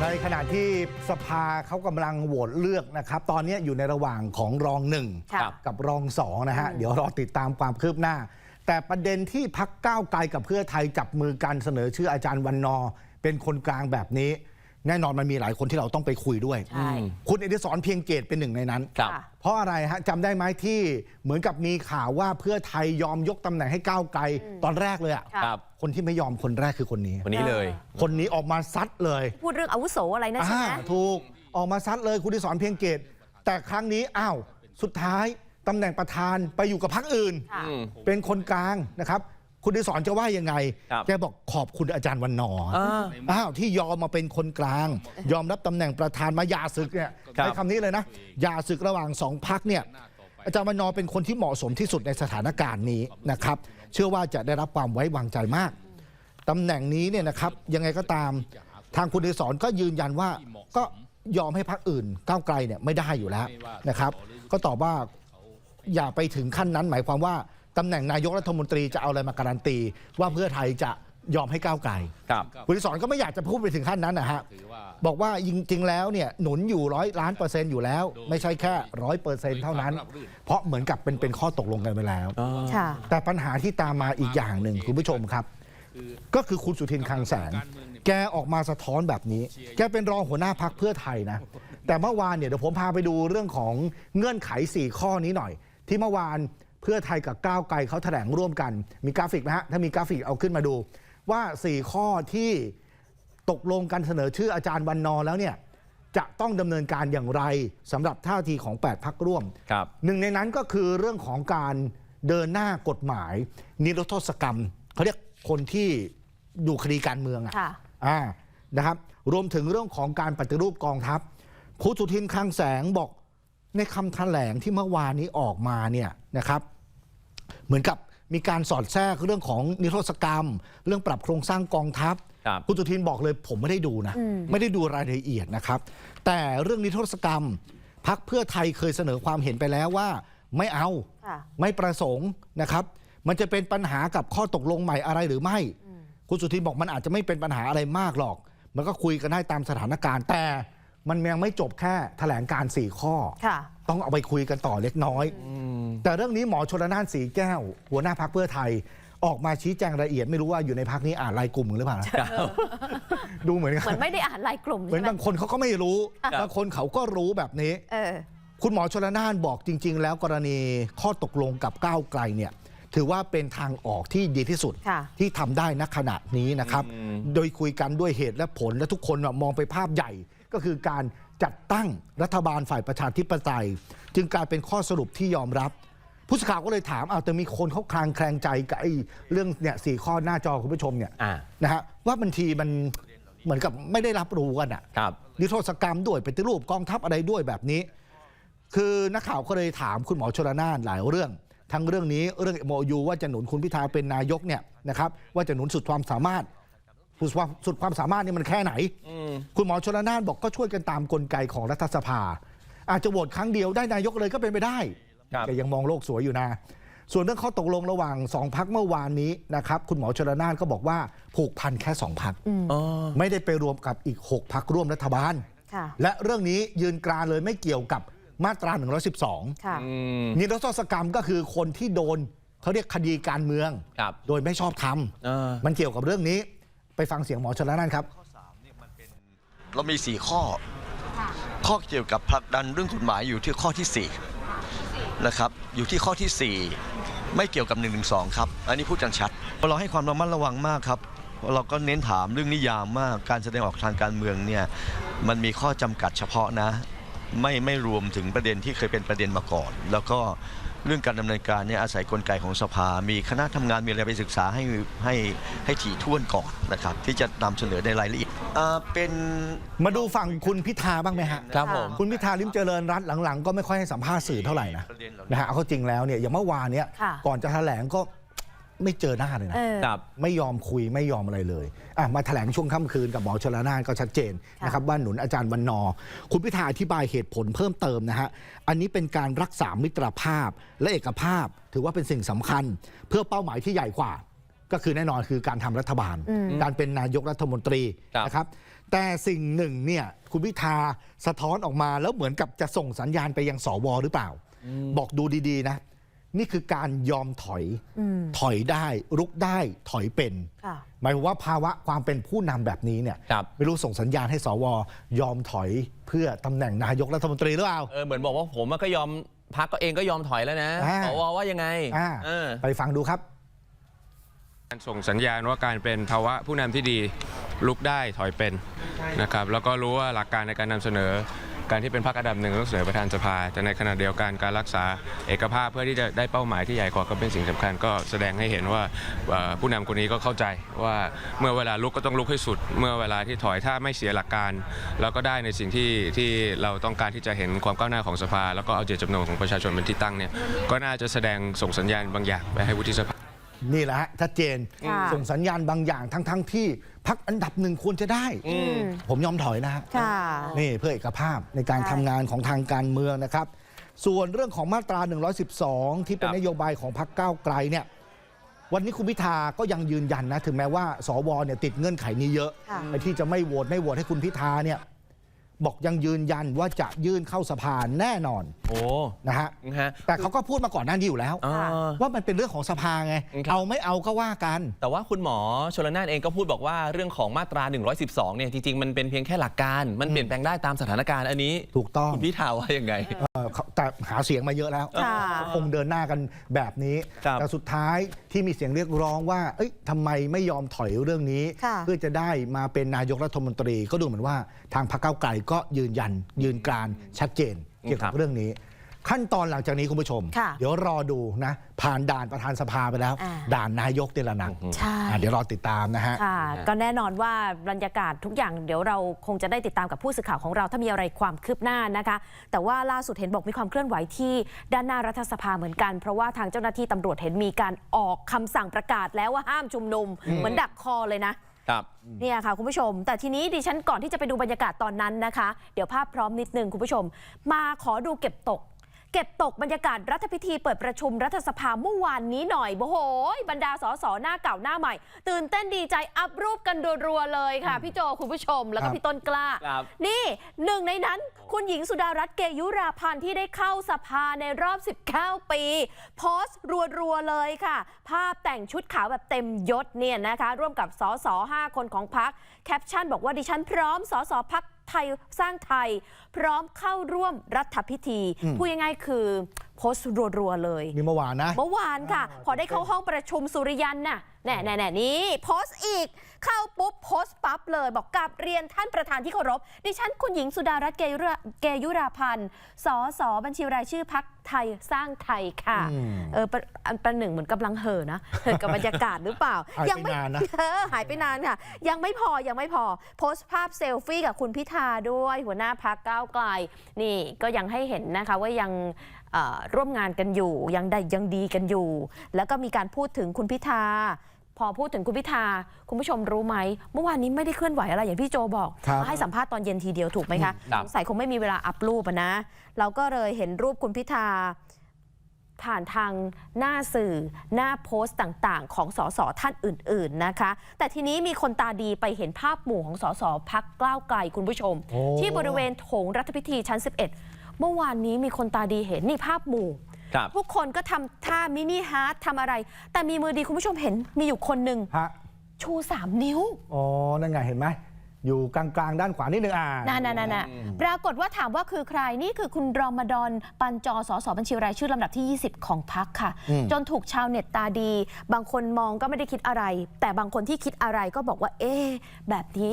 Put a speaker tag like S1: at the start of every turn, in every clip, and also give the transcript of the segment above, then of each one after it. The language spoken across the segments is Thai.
S1: ในขณะที่สภาเขากำลังโหวตเลือกนะครับ ตอนนี้อยู่ในระหว่างของรองหนึ่ง
S2: ค่ะ
S1: กับรองสองนะฮะ เดี๋ยวรอติดตามความคืบหน้า แต่ประเด็นที่พักก้าวไกลกับเพื่อไทยจับมือกันเสนอชื่ออาจารย์วันนอร์เป็นคนกลางแบบนี้ แน่นอนมันมีหลายคนที่เราต้องไปคุยด้วย
S2: ใช่
S1: คุณเอดิสรเพียงเกตเป็นหนึ่งในนั้น
S3: ครับ
S2: ค่ะ
S1: เพราะอะไรฮะจำได้ไหมที่เหมือนกับมีข่าวว่าเพื่อไทยยอมยกตำแหน่งให้ก้าวไกลตอนแรกเลยอะ
S2: ค่ะ
S3: ครับ
S1: คนที่ไม่ยอมคนแรกคือคนนี้
S3: วันนี้เลย
S1: คนนี้ออกมาซัดเลย
S2: พูดเรื่องอาวุโสอะไรนะใช่ไหม
S1: อ่าถูกออกมาซัดเลยคุณดิสอนเพียงเกต แต่ครั้งนี้อ้าวสุดท้ายตำแหน่งประธานไปอยู่กับพรรคอื่น
S2: ค่ะ
S3: อืม
S1: เป็นคนกลางนะครับ คุณดิสอนจะว่ายังไง
S3: ครับ
S1: แกบอกขอบคุณอาจารย์วันนอร์
S3: อ่า
S1: อ้าวที่ยอมมาเป็นคนกลาง ยอมรับตำแหน่งประธานมาหยาศึกเนี่ย
S3: ครับ
S1: ใช้คำนี้เลยนะหยาศึกระหว่างสองพักเนี่ยอาจารย์วันนอร์เป็นคนที่เหมาะสมที่สุดในสถานการณ์นี้นะครับ เชื่อว่าจะได้รับความไว้วางใจมากตำแหน่งนี้เนี่ยนะครับยังไงก็ตามทางคุณดิสอนก็ยืนยันว่าก็ยอมให้พรรคอื่นก้าวไกลเนี่ยไม่ได้อยู่แล้วนะครับ ก็ตอบว่า อย่าไปถึงขั้นนั้นหมายความว่า ตำแหน่งนายกรัฐมนตรีจะเอาอะไรมาการันตี ว่าเพื่อไทยจะยอมให้ก้าวไกล
S3: ครับ
S1: คุณดิสอนก็ไม่อยากจะพูดไปถึงขั้นนั้นนะฮะบอกว่าจริงๆแล้วเนี่ยหนุนอยู่ร้อยล้านเปอร์เซ็นต์อยู่แล้ว ไม่ใช่แค่ร้อยเปอร์เซ็นต์เท่านั้น เพราะเหมือนกับเป็นเป็นข้อตกลงกันไปแล้ว
S2: ค่ะ
S1: แต่ปัญหาที่ตามมาอีกอย่างหนึ่งคุณผู้ชมครับ ก็คือคุณสุทินคลังแสง แกออกมาสะท้อนแบบนี้ แกเป็นรองหัวหน้าพักเพื่อไทยนะ แต่เมื่อวานเนี่ยเดี๋ยวผมพาไปดูเรื่องของเงื่อนไข 4 ข้อนี้หน่อย ที่เมื่อวาน เพื่อไทยกับก้าวไกลเขาแถลงร่วมกัน มีกราฟิกไหมฮะ ถ้ามีกราฟิกเอาขึ้นมาดู ว่า 4 ข้อที่ตกลงกันเสนอชื่ออาจารย์วันนอร์แล้วเนี่ยจะต้องดำเนินการอย่างไรสำหรับท่าทีของ 8 พักร่วม
S3: ครับ
S1: หนึ่งในนั้นก็คือเรื่องของการเดินหน้ากฎหมาย นิรโทษกรรมเขาเรียกคนที่ดูคดีการเมืองอะ
S2: ค่ะ
S1: อ่านะครับ รวมถึงเรื่องของการปฏิรูปกองทัพคุณสุทินคลังแสงบอก ในคำแถลงที่เมื่อวานนี้ออกมาเนี่ยนะครับ เหมือนกับมีการสอดแทรกเรื่องของนิรโทษกรรม เรื่องปรับโครงสร้างกองทัพ
S3: ครับ
S1: คุณสุทินบอกเลยผมไม่ได้ดูนะ ไม่ได้ดูรายละเอียดนะครับ แต่เรื่องนิรโทษกรรมพักเพื่อไทยเคยเสนอความเห็นไปแล้วว่า ไม่เอา
S2: ค่ะ
S1: ไม่ประสงค์นะครับ มันจะเป็นปัญหากับข้อตกลงใหม่อะไรหรือไม่ คุณสุทินบอกมันอาจจะไม่เป็นปัญหาอะไรมากหรอก มันก็คุยกันได้ตามสถานการณ์แต่ มันยังไม่จบแค่แถลงการสี่ข้อ
S2: ค่ะ
S1: ต้องเอาไปคุยกันต่อเล็กน้อย แต่เรื่องนี้หมอชลนานสีแก้ว หัวหน้าพักเพื่อไทย ออกมาชี้แจงรายละเอียดไม่รู้ว่าอยู่ในพักนี้อ่านรายกลุ่มหรือเปล่านะดูเหมือนกัน
S2: เหมือนไม่ได้อ่านรายกลุ่ม
S1: เหมือน
S2: ใช่ไหม
S1: บางคนเขาก็ไม่รู้
S3: ครับ
S1: บางคนเขาก็รู้แบบนี้
S2: เออ
S1: คุณหมอชลนานบอกจริง ๆ แล้วกรณีข้อตกลงกับก้าวไกลเนี่ยถือว่าเป็นทางออกที่ดีที่สุด
S2: ค่ะ
S1: ที่ทำได้ณขณะนี้นะครับ โดยคุยกันด้วยเหตุและผลและทุกคนน่ะมองไปภาพใหญ่ ก็คือการจัดตั้งรัฐบาลฝ่ายประชาธิปไตย จึงกลายเป็นข้อสรุปที่ยอมรับผู้สื่อข่าวก็เลยถามเอาวแต่มีคนเขาคลางแคลงใจกับไอ้เรื่องเนี่ยสี่ข้อหน้าจอคุณผู้ชมเนี่ย
S3: อ่า
S1: นะฮะว่าบางทีมันเหมือนกับไม่ได้รับรู้กันอะ
S3: ครับ
S1: นิรโทษกรรมด้วยปฏิรูปกองทัพอะไรด้วยแบบนี้ คือนักข่าวก็เลยถามคุณหมอชลนานหลายเรื่อง ทั้งเรื่องนี้เรื่องโมยูว่าจะหนุนคุณพิธาเป็นนายกเนี่ยนะครับว่าจะหนุนสุดความสามารถ สุดความสุดความสามารถนี่มันแค่ไหน คุณหมอชลนานบอกก็ช่วยกันตามกลไกของรัฐสภา อาจจะโหวตครั้งเดียวได้นายกเลยก็เป็นไปได้
S3: ครับ
S1: แต่ยังมองโลกสวยอยู่นะ ส่วนเรื่องข้อตกลงระหว่างสองพักเมื่อวานนี้นะครับ คุณหมอชลนานก็บอกว่าผูกพันแค่สองพัก
S3: อ๋อ
S1: ไม่ได้ไปรวมกับอีก 6พักร่วมรัฐบาล
S2: ค่ะ
S1: และเรื่องนี้ยืนกรานเลยไม่เกี่ยวกับมาตรา 112
S2: ค่ะ
S3: อืม
S1: นิรโทษกรรมก็คือคนที่โดนเขาเรียกคดีการเมือง
S3: ครับ
S1: โดยไม่ชอบท
S3: เออำ
S1: มันเกี่ยวกับเรื่องนี้ ไปฟังเสียงหมอชนละนั่นครับ
S4: เรามี 4 ข้อ ข้อเกี่ยวกับผลักดันเรื่องกฎหมายอยู่ที่ข้อที่ 4 นะครับ อยู่ที่ข้อที่ 4 ไม่เกี่ยวกับ1นึครับ อันนี้พูดกันชัด เราให้ความระมัดระวังมากครับเราก็เน้นถามเรื่องนิยามมากการแสดงออกทางการเมืองเนี่ยมันมีข้อจำกัดเฉพาะนะ ไม่ไม่รวมถึงประเด็นที่เคยเป็นประเด็นมาก่อน แล้วก็ เรื่องการดำเนินการเนี่ยอาศัยกลไกของสภา มีคณะทำงานมีอะไรไปศึกษาให้ให้ให้ถี่ถ้วนก่อนนะครับ ที่จะนำเสนอในรายละเอียดอ่าเป็น
S1: มาดูฝั่งคุณพิธาบ้างไหมฮะ
S3: ครับผม
S1: คุณพิธาลิมเจริญรัตน์หลังๆ ก็ไม่ค่อยให้สัมภาษณ์สื่อเท่าไหร่นะนะฮะเอาเข้าจริงแล้วเนี่ยอย่างเมื่อวานเนี่ย
S2: ค่ะ
S1: ก่อนจะแถลงก็ ไม่เจอหน้าเลยนะ
S2: เออ
S3: ครับ
S1: ไม่ยอมคุยไม่ยอมอะไรเลยอะมาแถลงช่วงค่ำคืนกับหมอชลนานก็ชัดเจน
S2: ค่ะ
S1: นะครับว่าหนุนอาจารย์วันนอร์คุณพิธาอธิบายเหตุผลเพิ่มเติมนะฮะ อันนี้เป็นการรักษามิตรภาพและเอกภาพ ถือว่าเป็นสิ่งสำคัญ เพื่อเป้าหมายที่ใหญ่กว่า ก็คือแน่นอนคือการทำรัฐบาล
S2: อืม
S1: การเป็นนายกรัฐมนตรี
S3: ครับ
S1: นะครับ แต่สิ่งหนึ่งเนี่ยคุณพิธาสะท้อนออกมาแล้วเหมือนกับจะส่งสัญญาณไปยังสวหรือเปล่า บอกดูดีๆนะ นี่คือการยอมถอย
S2: อืม
S1: ถอยได้รุกได้ถอยเป็น
S2: ค่ะ
S1: หมายความว่าภาวะความเป็นผู้นำแบบนี้เนี่ย
S3: ครับ
S1: ไม่รู้ส่งสัญญาณให้สวยอมถอยเพื่อตำแหน่งนายกรัฐมนตรีหรือเปล่า
S3: เออเหมือนบอกว่าผมก็ยอมพักก็เองก็ยอมถอยแล้วนะ
S1: อ่า
S3: สวว่ายังไง
S1: อ่า
S3: เออ
S1: ไปฟังดูครับ
S5: การส่งสัญญาณว่าการเป็นภาวะผู้นำที่ดีลุกได้ถอยเป็นนะครับแล้วก็รู้ว่าหลักการในการนำเสนอ การที่เป็นพรรคอันดับหนึ่งต้องเสนอประธานสภา แต่ในขณะเดียวกันการรักษาเอกภาพเพื่อที่จะได้เป้าหมายที่ใหญ่กว่าก็เป็นสิ่งสำคัญก็แสดงให้เห็นว่าผู้นำคนนี้ก็เข้าใจว่าเมื่อเวลาลุกก็ต้องลุกให้สุด เมื่อเวลาที่ถอยถ้าไม่เสียหลักการแล้วก็ได้ในสิ่งที่ที่เราต้องการที่จะเห็นความก้าวหน้าของสภา แล้วก็เอาเจตจำนงของประชาชนเป็นที่ตั้งเนี่ยก็น่าจะแสดงส่งสัญญาณบางอย่างไปให้วุฒิสภา
S1: นี่แหละฮะชัดเจน
S2: ค่ะ
S1: ส่งสัญญาณบางอย่างทั้งๆที่พักอันดับหนึ่งควรจะได้
S2: อืม
S1: ผมยอมถอยนะฮะ
S2: ค่ะ
S1: นี่เพื่อเอกภาพในการ
S2: ใช่
S1: ทำงานของทางการเมืองนะครับ ส่วนเรื่องของมาตรา 112 ที่เป็น
S3: ครับ
S1: นโยบายของพรรคก้าวไกลเนี่ยวันนี้คุณพิธาก็ยังยืนยันนะ ถึงแม้ว่าสวเนี่ยติดเงื่อนไขนี้เยอะ
S2: ค่ะ
S1: ไอ้ที่จะไม่โหวตไม่โหวตให้คุณพิธาเนี่ย บอกยังยืนยันว่าจะยื่นเข้าสภาแน่นอน
S3: โอ้
S1: นะฮะ
S3: ฮะ
S1: แต่เขาก็พูดมาก่อนหน้านี้อยู่แล้ว
S3: อ่า
S1: ว่ามันเป็นเรื่องของสภาไง
S3: ครับ
S1: เอาไม่เอาก็ว่ากัน
S3: แต่ว่าคุณหมอชลนานเองก็พูดบอกว่าเรื่องของมาตรา 112 เนี่ยจริงๆ มันเป็นเพียงแค่หลักการมันเปลี่ยนแปลงได้ตามสถานการณ์อันนี้
S1: ถูกต้อง
S3: คุณพิธาว่ายังไง
S1: เอ่อเขาแต่หาเสียงมาเยอะแล้ว
S2: ค่ะ
S1: คงเดินหน้ากันแบบนี้
S3: ครับ
S1: แต่สุดท้ายที่มีเสียงเรียกร้องว่า เอ้ยทำไมไม่ยอมถอยเรื่องนี้
S2: ค่ะ
S1: เพื่อจะได้มาเป็นนายกรัฐมนตรีก็ดูเหมือนว่าทางพรรคก้าวไกลก็ยืนยันยืนกรานชัดเจนเกี่ยว
S3: ครั
S1: กับบเรื่องนี้ ขั้นตอนหลังจากนี้คุณผู้ชม
S2: ค่ะ
S1: เดี๋ยวรอดูนะ ผ่านด่านประธานสภาไปแล้ว
S2: อ่า
S1: ด่านนายกเดละหนัก
S2: ใช่
S1: อะเดี๋ยวรอติดตามนะฮะ
S2: ค่ะก็แน่นอนว่าบรรยากาศทุกอย่างเดี๋ยวเราคงจะได้ติดตามกับผู้สื่อข่าวของเราถ้ามีอะไรความคืบหน้านะคะ แต่ว่าล่าสุดเห็นบอกมีความเคลื่อนไหวที่ด้านหน้ารัฐสภาเหมือนกัน เพราะว่าทางเจ้าหน้าที่ตำรวจเห็นมีการออกคำสั่งประกาศแล้วว่าห้ามชุมนุมเหมือนดักคอเลยนะ
S3: ครับ
S2: เนี่ยค่ะคุณผู้ชม แต่ทีนี้ดิฉันก่อนที่จะไปดูบรรยากาศตอนนั้นนะคะ เดี๋ยวภาพพร้อมนิดนึงคุณผู้ชม มาขอดูเก็บตก เก็บตกบรรยากาศรัฐพิธีเปิดประชุมรัฐสภาเมื่อวานนี้หน่อยโอ้โหบรรดาสสหน้าเก่าหน้าใหม่ ตื่นเต้นดีใจอัพรูปกันรัวๆเลยค่ะ พี่โจคุณผู้ชมแล้วก็
S1: ครับ
S2: พี่ต้นกล้า
S3: ครับ
S2: นี่หนึ่งในนั้น คุณหญิงสุดารัตน์เกยุราพันธ์ที่ได้เข้าสภาในรอบ 19 ปี โพสต์รัวๆเลยค่ะ ภาพแต่งชุดขาวแบบเต็มยศเนี่ยนะคะ ร่วมกับสส5คนของพักแคปชั่นบอกว่าดิฉันพร้อมสสพัก ไทยสร้างไทย พร้อมเข้าร่วมรัฐพิธี
S1: อืม
S2: พูดง่ายๆคือโพสต์รัวๆเลย
S1: นี่เมื่อวานนะ
S2: เมื่อวานค่ะ พอได้เข้าห้องประชุมสุริยันน่ะแน่แน่แน่นี่โพสต์อีก เข้าปุ๊บโพสต์ปั๊บเลย บอกกับเรียนท่านประธานที่เคารพ ดิฉันคุณหญิงสุดารัตน์เกยุราเกยุราพันธ์ สสบัญชีรายชื่อพักไทยสร้างไทยค่ะ
S1: อืม
S2: เออประอันประหนึ่งเหมือนกำลังเห่อนะ เห่อกับบรรยากาศหรือเปล่า
S1: หายไป
S2: ยัไม่
S1: นานนะ
S2: เออหายไปนานค่ะ ยังไม่พอยังไม่พอ โพสต์ภาพเซลฟี่กับคุณพิธาด้วยหัวหน้าพักก้าวไกล นี่ก็ยังให้เห็นนะคะว่ายังเอ่อร่วมงานกันอยู่ยังได้ยังดีกันอยู่ แล้วก็มีการพูดถึงคุณพิธา พอพูดถึงคุณพิธาคุณผู้ชมรู้ไหม เมื่อวานนี้ไม่ได้เคลื่อนไหวอะไรอย่างพี่โจบอก
S1: ครับ
S2: มาให้สัมภาษณ์ตอนเย็นทีเดียวถูกไหมคะ
S3: ครับ
S2: สงสัยคงไม่มีเวลาอัพรูปอะนะ เราก็เลยเห็นรูปคุณพิธาผ่านทางหน้าสื่อหน้าโพสต์ต่างๆ ของสสท่านอื่น ๆนะคะ แต่ทีนี้มีคนตาดีไปเห็นภาพหมู่ของสสพักกล้าวไกลคุณผู้ชม
S1: โอ้
S2: ที่บริเวณโถงรัฐพิธีชั้น 11 เมื่อวานนี้มีคนตาดีเห็นนี่ภาพหมู่
S3: ครับ
S2: ทุกคนก็ทำท่ามินิฮาร์ททำอะไร แต่มีมือดีคุณผู้ชมเห็นมีอยู่คนหนึ่ง
S1: ฮะ
S2: ชู 3 นิ้ว
S1: อ๋อ นั่นไงเห็นไหม อยู่กลางๆ ด้านขวานิดนึงอ่า
S2: นั่นนั่นน่ะปรากฏว่าถามว่าคือใครนี่คือคุณรอมฎอนปันจอสอสอบัญชีรายชื่อลำดับที่ 20 ของพักค่ะ
S1: อืม
S2: จนถูกชาวเน็ตตาดี บางคนมองก็ไม่ได้คิดอะไร แต่บางคนที่คิดอะไรก็บอกว่า เอ๊ะแบบนี้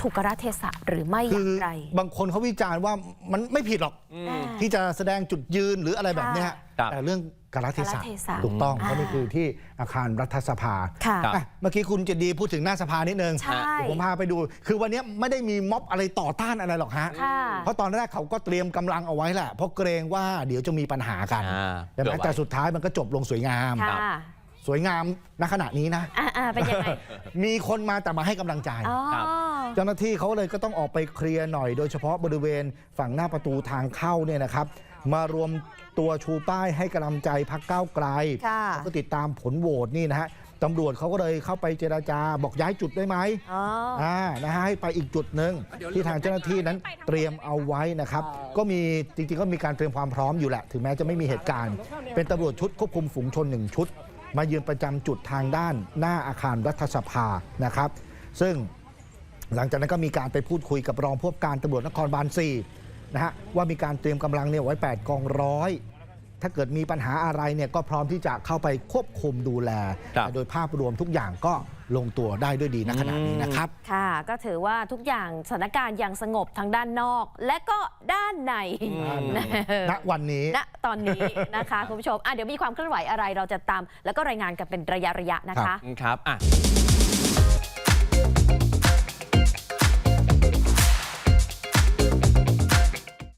S2: ถูกกระเทศะหรือไม่อ
S1: คื
S2: ย่างไร
S1: บางคนเขาวิจารณ์ว่ามันไม่ผิดหรอก
S2: อ่า
S1: ที่จะแสดงจุดยืนหรืออะไรแบบเนี้ย
S3: ครับ
S1: แต่เรื่อง กาลเทศะ
S2: กาลเทศะ
S1: ถูกต้อง
S2: อ่า
S1: เพราะนี่คือที่อาคารรัฐสภา
S2: ค่ะ
S3: ครับ
S1: อะเมื่อกี้คุณเจดีพูดถึงหน้าสภานิดนึง
S2: ใช่
S1: เดี๋ยวผมพาไปดู คือวันนี้ไม่ได้มีม็อบอะไรต่อต้านอะไรหรอกฮะ
S2: ค่ะ
S1: เพราะตอนแรกเขาก็เตรียมกำลังเอาไว้แหละเพราะเกรงว่าเดี๋ยวจะมีปัญหากัน
S3: อ่า
S1: ใช่ไหม
S3: เผื่อไว้
S1: แต่สุดท้ายมันก็จบลงสวยงาม
S2: ค่ะ
S1: สวยงามณขณะนี้นะ
S2: อ่าอ่าเป็นยังไง
S1: มีคนมาแต่มาให้กำลังใจ
S2: อ๋อ
S3: ครับ
S1: เจ้าหน้าที่เขาเลยก็ต้องออกไปเคลียร์หน่อย โดยเฉพาะบริเวณฝั่งหน้าประตูทางเข้าเนี่ยนะครับ มารวมตัวชูป้ายให้กำลังใจพักก้าวไกล
S2: ค่ะ
S1: แล้วก็ติดตามผลโหวตนี่นะฮะตำรวจเขาก็เลยเข้าไปเจราจาบอกย้ายจุดได้ไหม
S2: อ๋อ
S1: อ่านะฮะให้ไปอีกจุดหนึ่งที่ทางเจ้าหน้าที่นั้นเตรียมเอาไว้นะครับ ก็มีจริงๆก็มีการเตรียมความพร้อมอยู่แหละ ถึงแม้จะไม่มีเหตุการณ์ เป็นตำรวจชุดควบคุมฝูงชนหนึ่งชุด มายืนประจำจุดทางด้านหน้าอาคารรัฐสภานะครับ ซึ่งหลังจากนั้นก็มีการไปพูดคุยกับรองผู้ว่าการตำรวจนครบาล4นะฮะว่ามีการเตรียมกำลังเนี่ยไว้ 8 กองร้อยถ้าเกิดมีปัญหาอะไรเนี่ยก็พร้อมที่จะเข้าไปควบคุมดูแล
S3: ครับ
S1: แต่โดยภาพรวมทุกอย่างก็ ลงตัวได้ด้วยดีณขณะนี้นะครับ
S2: ค่ะ ก็ถือว่าทุกอย่างสถานการณ์ยังสงบทั้งด้านนอก และก็ด้านใน
S1: ณวันนี้
S2: ณตอนนี้นะคะคุณผู้ชมอะเดี๋ยวมีความเคลื่อนไหวอะไรเราจะตาม แล้วก็รายงานกันเป็นระยะระยะๆนะคะ
S3: ครับอะ